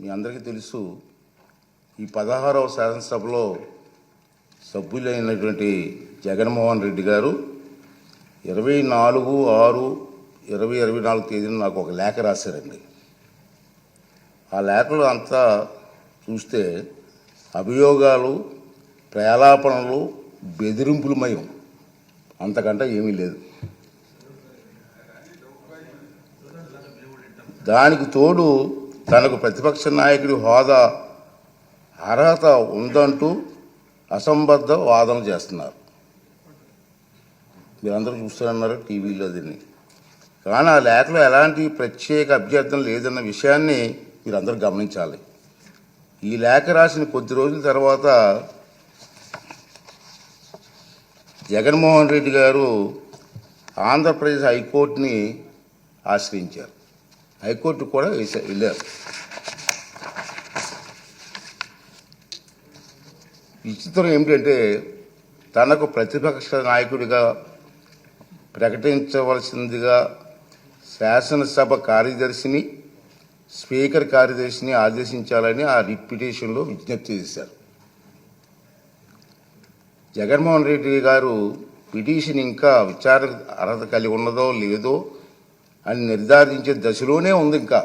మీ అందరికీ తెలుసు ఈ పదహారవ శాసనసభలో సభ్యులైనటువంటి జగన్మోహన్ రెడ్డి గారు ఇరవై నాలుగు ఆరు ఇరవై ఇరవై నాలుగు తేదీన నాకు ఒక లేఖ రాశారండి. ఆ లేఖలో అంతా చూస్తే అభియోగాలు ప్రలాపనలు బెదిరింపులమయం. అంతకంటే ఏమీ లేదు. దానికి తోడు తనకు ప్రతిపక్ష నాయకుడి హోదా అర్హత ఉందంటూ అసంబద్ధ వాదన చేస్తున్నారు. మీరందరూ చూస్తున్నారు టీవీలో దీన్ని. కానీ ఆ లేఖలో ఎలాంటి ప్రత్యేక అభ్యర్థన లేదన్న విషయాన్ని మీరందరూ గమనించాలి. ఈ లేఖ రాసిన కొద్ది రోజుల తర్వాత జగన్మోహన్ రెడ్డి గారు ఆంధ్రప్రదేశ్ హైకోర్టుని ఆశ్రయించారు. హైకోర్టు కూడా వేసా- వెళ్ళారు విచిత్రం ఏమిటంటే తనకు ప్రతిపక్ష నాయకుడిగా ప్రకటించవలసిందిగా శాసనసభ కార్యదర్శిని స్పీకర్ కార్యదర్శిని ఆదేశించాలని ఆ రిట్ పిటిషన్లో విజ్ఞప్తి చేశారు. జగన్మోహన్ రెడ్డి గారు పిటిషన్ ఇంకా విచారణ అర్హత కలిగి ఉన్నదో లేదో అని నిర్ధారించే దశలోనే ఉంది ఇంకా.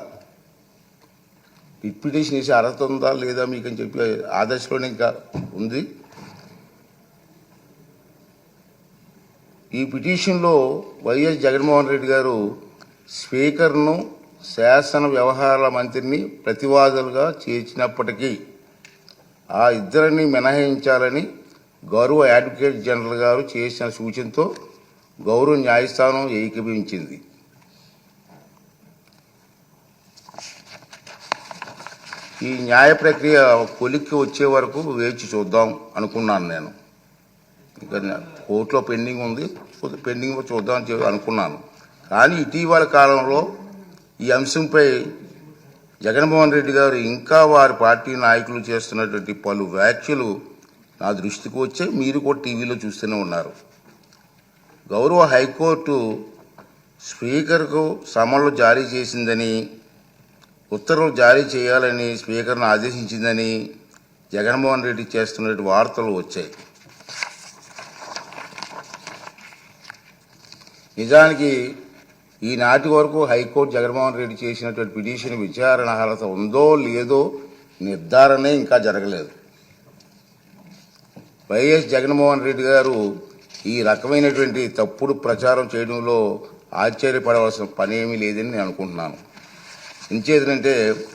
రిట్ పిటిషన్ వేసే అర్హత ఉందా లేదా మీకు అని చెప్పి ఆ దశలోనే ఇంకా ఉంది. ఈ పిటిషన్లో వైఎస్ జగన్మోహన్ రెడ్డి గారు స్పీకర్ను శాసన వ్యవహారాల మంత్రిని ప్రతివాదులుగా చేర్చినప్పటికీ ఆ ఇద్దరిని మినహాయించాలని గౌరవ అడ్వకేట్ జనరల్ గారు చేసిన సూచనతో గౌరవ న్యాయస్థానం ఏకీభవించింది. ఈ న్యాయ ప్రక్రియ కొలిక్కి వచ్చే వరకు వేచి చూద్దాం అనుకున్నాను నేను. ఇంకా కోర్టులో పెండింగ్ ఉంది. పెండింగ్ చూద్దాం అని చెప్పి అనుకున్నాను. కానీ ఇటీవల కాలంలో ఈ అంశంపై జగన్మోహన్ రెడ్డి గారు ఇంకా వారి పార్టీ నాయకులు చేస్తున్నటువంటి పలు వ్యాఖ్యలు నా దృష్టికి వచ్చే మీరు కూడా టీవీలో చూస్తూనే ఉన్నారు. గౌరవ హైకోర్టు స్పీకర్కు సమన్లు జారీ చేసిందని ఉత్తర్వులు జారీ చేయాలని స్పీకర్ను ఆదేశించిందని జగన్మోహన్ రెడ్డి చేస్తున్న వార్తలు వచ్చాయి. నిజానికి ఈనాటి వరకు హైకోర్టు జగన్మోహన్ రెడ్డి చేసినటువంటి పిటిషన్ విచారణ అర్హత ఉందో లేదో నిర్ధారణే ఇంకా జరగలేదు. వైఎస్ జగన్మోహన్ రెడ్డి గారు ఈ రకమైనటువంటి తప్పుడు ప్రచారం చేయడంలో ఆశ్చర్యపడవలసిన పని లేదని నేను అనుకుంటున్నాను. ఇంచేదంటే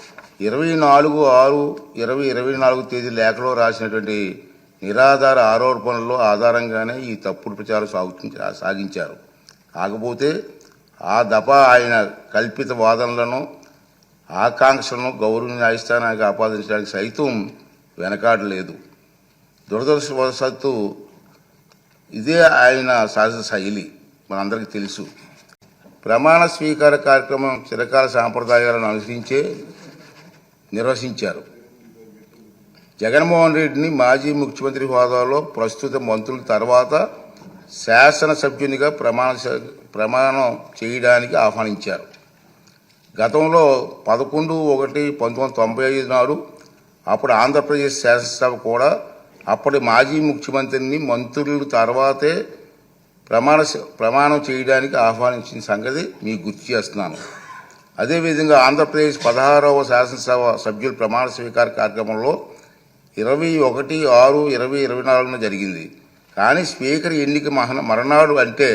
ఇరవై నాలుగు ఆరు ఇరవై ఇరవై నాలుగు తేదీ లేఖలో రాసినటువంటి నిరాధార ఆరోపణల్లో ఆధారంగానే ఈ తప్పుడు ప్రచారం సాగు సాగించారు. కాకపోతే ఆ దఫా ఆయన కల్పిత వాదనలను ఆకాంక్షలను గౌరవ న్యాయస్థానానికి ఆపాదించడానికి సైతం వెనకాడలేదు. దురదృష్టవశాత్తు ఇదే ఆయన సహజ శైలి మనందరికీ తెలుసు. ప్రమాణ స్వీకార కార్యక్రమం చిరకాల సాంప్రదాయాలను అనుసరించే నిర్వహించారు. జగన్మోహన్ రెడ్డిని మాజీ ముఖ్యమంత్రి హోదాలో ప్రస్తుత మంత్రుల తర్వాత శాసనసభ్యునిగా ప్రమాణ ప్రమాణం చేయడానికి ఆహ్వానించారు. గతంలో పదకొండు ఒకటి పంతొమ్మిది వందల తొంభై ఐదు నాడు అప్పుడు ఆంధ్రప్రదేశ్ శాసనసభ కూడా అప్పటి మాజీ ముఖ్యమంత్రిని మంత్రుల తర్వాతే ప్రమాణ ప్రమాణం చేయడానికి ఆహ్వానించిన సంగతి మీకు గుర్తు చేస్తున్నాను. అదేవిధంగా ఆంధ్రప్రదేశ్ పదహారవ శాసనసభ సభ్యుల ప్రమాణ స్వీకార కార్యక్రమంలో ఇరవై ఒకటి ఆరు ఇరవై ఇరవై నాలుగున జరిగింది. కానీ స్పీకర్ ఎన్నిక మహన మరణాడు అంటే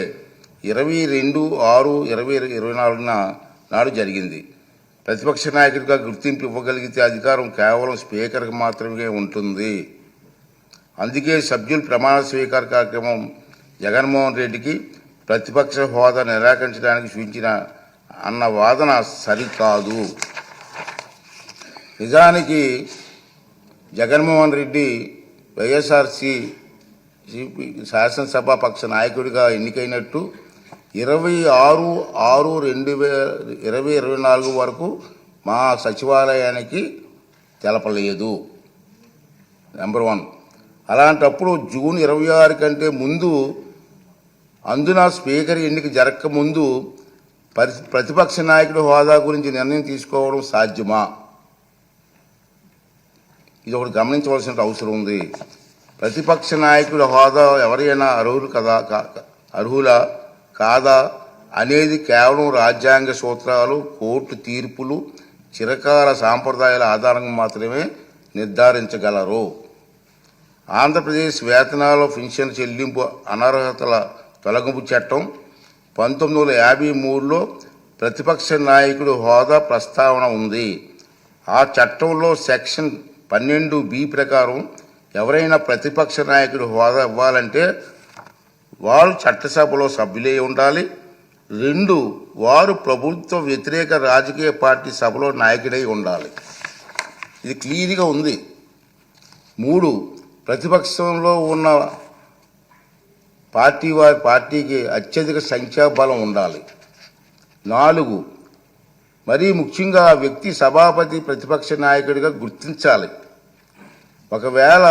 ఇరవై రెండు ఆరు ఇరవై ఇరవై నాలుగున నాడు జరిగింది. ప్రతిపక్ష నాయకుడిగా గుర్తింపు ఇవ్వగలిగితే అధికారం కేవలం స్పీకర్కి మాత్రమే ఉంటుంది. అందుకే సభ్యుల ప్రమాణ స్వీకార కార్యక్రమం జగన్మోహన్ రెడ్డికి ప్రతిపక్ష హోదా నిరాకరించడానికి సూచించిన అన్న వాదన సరికాదు. నిజానికి జగన్మోహన్ రెడ్డి వైఎస్ఆర్సి శాసనసభ పక్ష నాయకుడిగా ఎన్నికైనట్టు ఇరవై ఆరు ఆరు రెండు వే ఇరవై ఇరవై నాలుగు వరకు మా సచివాలయానికి తెలపలేదు. నెంబర్ వన్ అలాంటప్పుడు జూన్ ఇరవై ఆరు కంటే ముందు అందున స్పీకర్ ఎన్నిక జరగకముందు పరి- ప్రతిపక్ష నాయకుడు హోదా గురించి నిర్ణయం తీసుకోవడం సాధ్యమా? ఇది ఒకటి గమనించవలసిన అవసరం ఉంది. ప్రతిపక్ష నాయకుల హోదా ఎవరైనా అర్హులు కదా కా- అర్హులా కాదా అనేది కేవలం రాజ్యాంగ సూత్రాలు కోర్టు తీర్పులు చిరకాల సాంప్రదాయాల ఆధారంగా మాత్రమే నిర్ధారించగలరు. ఆంధ్రప్రదేశ్ వేతనాల పెన్షన్ చెల్లింపు అనర్హతల తొలగింపు చట్టం పంతొమ్మిది వందల యాభై మూడులో ప్రతిపక్ష నాయకుడు హోదా ప్రస్తావన ఉంది. ఆ చట్టంలో సెక్షన్ పన్నెండు బి ప్రకారం ఎవరైనా ప్రతిపక్ష నాయకుడు హోదా ఇవ్వాలంటే వారు చట్టసభలో సభ్యులై ఉండాలి. రెండు వారు ప్రభుత్వ వ్యతిరేక రాజకీయ పార్టీ సభలో నాయకుడై ఉండాలి. ఇది క్లియర్గా ఉంది. మూడు ప్రతిపక్షంలో ఉన్న పార్టీ వారి పార్టీకి అత్యధిక సంఖ్యాబలం ఉండాలి. నాలుగు మరీ ముఖ్యంగా ఆ వ్యక్తి సభాపతి ప్రతిపక్ష నాయకుడిగా గుర్తించాలి. ఒకవేళ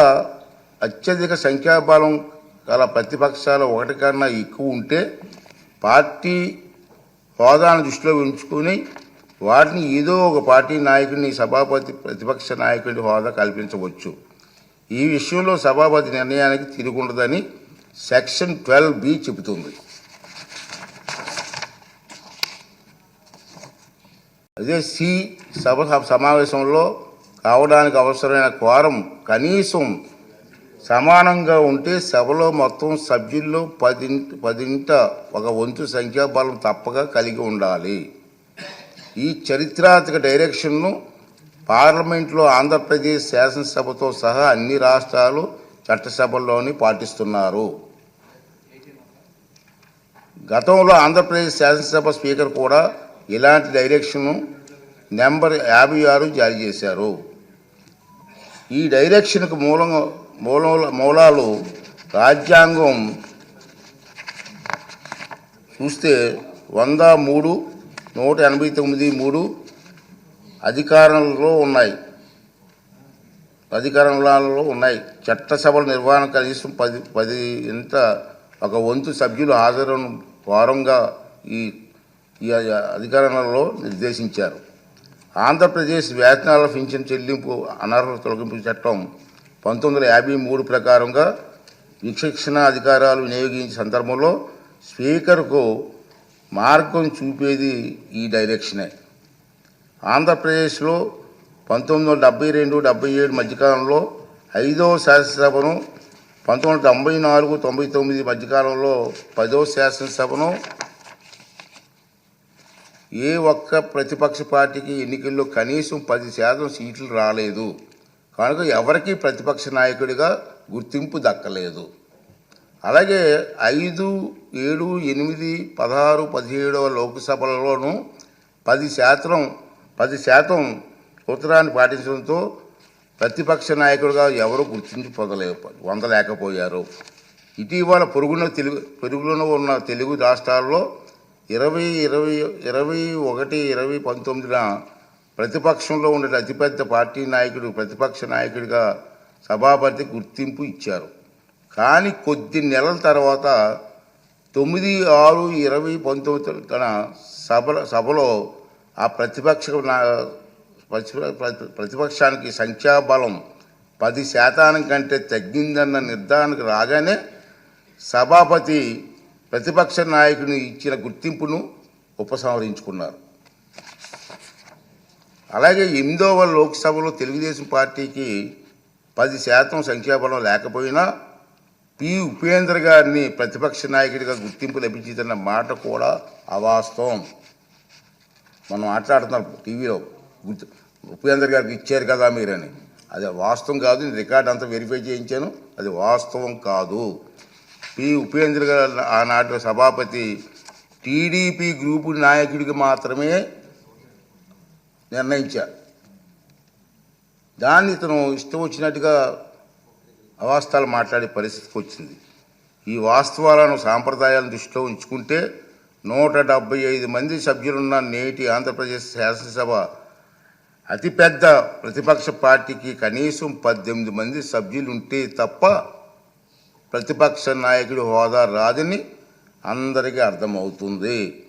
అత్యధిక సంఖ్యాబలం గల ప్రతిపక్షాలు ఒకటి కన్నా ఎక్కువ ఉంటే పార్టీ హోదాను దృష్టిలో ఉంచుకొని వాటిని ఏదో ఒక పార్టీ నాయకుడిని సభాపతి ప్రతిపక్ష నాయకుడి హోదా కల్పించవచ్చు. ఈ విషయంలో సభాపతి నిర్ణయానికి తిరుగుండదని సెక్షన్ ట్వెల్వ్ బి చెబుతుంది. అదే సి సభ సమావేశంలో కావడానికి అవసరమైన క్వారం కనీసం సమానంగా ఉంటే సభలో మొత్తం సభ్యుల్లో పది పదింట ఒక వంతు సంఖ్యాబలం తప్పక కలిగి ఉండాలి. ఈ చరిత్రాత్మక డైరెక్షన్ను పార్లమెంట్లో ఆంధ్రప్రదేశ్ శాసనసభతో సహా అన్ని రాష్ట్రాలు చట్టసభల్లోని పాటిస్తున్నారు. గతంలో ఆంధ్రప్రదేశ్ శాసనసభ స్పీకర్ కూడా ఇలాంటి డైరెక్షన్ నెంబర్ యాభై ఆరు జారీ చేశారు. ఈ డైరెక్షన్కు మూలం మూల మూలాలు రాజ్యాంగం చూస్తే వంద మూడు నూట ఎనభై తొమ్మిది మూడు అధికారంలో ఉన్నాయి. అధికారంలో ఉన్నాయి. చట్టసభల నిర్వహణ కనీసం పది పది ఇంత ఒక వంతు సభ్యులు హాజరును వారంగా ఈ ఈ అధికారంలో నిర్దేశించారు. ఆంధ్రప్రదేశ్ వేతనాల పింఛన్ చెల్లింపు అనర్హత తొలగింపు చట్టం పంతొమ్మిది యాభై మూడు ప్రకారంగా విచక్షణ అధికారాలు వినియోగించే సందర్భంలో స్పీకర్కు మార్గం చూపేది ఈ డైరెక్షనే. ఆంధ్రప్రదేశ్లో పంతొమ్మిది వందల డెబ్బై రెండు డెబ్బై ఏడు మధ్యకాలంలో ఐదవ శాసనసభను పంతొమ్మిది వందల తొంభై నాలుగు తొంభై తొమ్మిది మధ్యకాలంలో పదవ శాసనసభను ఏ ఒక్క ప్రతిపక్ష పార్టీకి ఎన్నికల్లో కనీసం పది శాతం సీట్లు రాలేదు. కనుక ఎవరికి ప్రతిపక్ష నాయకుడిగా గుర్తింపు దక్కలేదు. అలాగే ఐదు ఏడు ఎనిమిది పదహారు పదిహేడవ లోక్సభలలోనూ పది శాతం పది శాతం సూత్రాన్ని పాటించడంతో ప్రతిపక్ష నాయకుడుగా ఎవరు గుర్తింపు పొందలే పొందలేకపోయారు ఇటీవల పొరుగున తెలుగు పొరుగులో ఉన్న తెలుగు రాష్ట్రాల్లో ఇరవై ఇరవై ఇరవై ఒకటి ఇరవై పంతొమ్మిదిన ప్రతిపక్షంలో ఉండే అతిపెద్ద పార్టీ నాయకుడు ప్రతిపక్ష నాయకుడిగా సభాపతి గుర్తింపు ఇచ్చారు. కానీ కొద్ది నెలల తర్వాత తొమ్మిది ఆరు ఇరవై పంతొమ్మిది తన సభ సభలో ఆ ప్రతిపక్ష ప్రతిపక్షానికి సంఖ్యాబలం పది శాతానం కంటే తగ్గిందన్న నిర్ధారణకు రాగానే సభాపతి ప్రతిపక్ష నాయకుని ఇచ్చిన గుర్తింపును ఉపసంహరించుకున్నారు. అలాగే ఎనిమిదవ లోక్సభలో తెలుగుదేశం పార్టీకి పది శాతం సంఖ్యాబలం లేకపోయినా పి ఉపేంద్ర గారిని ప్రతిపక్ష నాయకుడిగా గుర్తింపు లభించిందన్న మాట కూడా అవాస్తవం. మనం మాట్లాడుతున్నాం టీవీలో. గుర్తు ఉపేంద్ర గారికి ఇచ్చారు కదా మీరని. అది వాస్తవం కాదు నేను రికార్డ్ అంతా వెరిఫై చేయించాను. అది వాస్తవం కాదు. పి. ఉపేంద్ర గారు ఆనాటి సభాపతి టీడీపీ గ్రూపు నాయకుడికి మాత్రమే నిర్ణయించా. దాన్ని ఇతను ఇష్టం వచ్చినట్టుగా అవాస్తవాలు మాట్లాడే పరిస్థితికి వచ్చింది. ఈ వాస్తవాలను సాంప్రదాయాలను దృష్టిలో ఉంచుకుంటే నూట డెబ్బై ఐదు మంది సభ్యులున్న నేటి ఆంధ్రప్రదేశ్ శాసనసభ అతిపెద్ద ప్రతిపక్ష పార్టీకి కనీసం పద్దెనిమిది మంది సభ్యులు ఉంటే తప్ప ప్రతిపక్ష నాయకుడి హోదా రాదని అందరికీ అర్థమవుతుంది.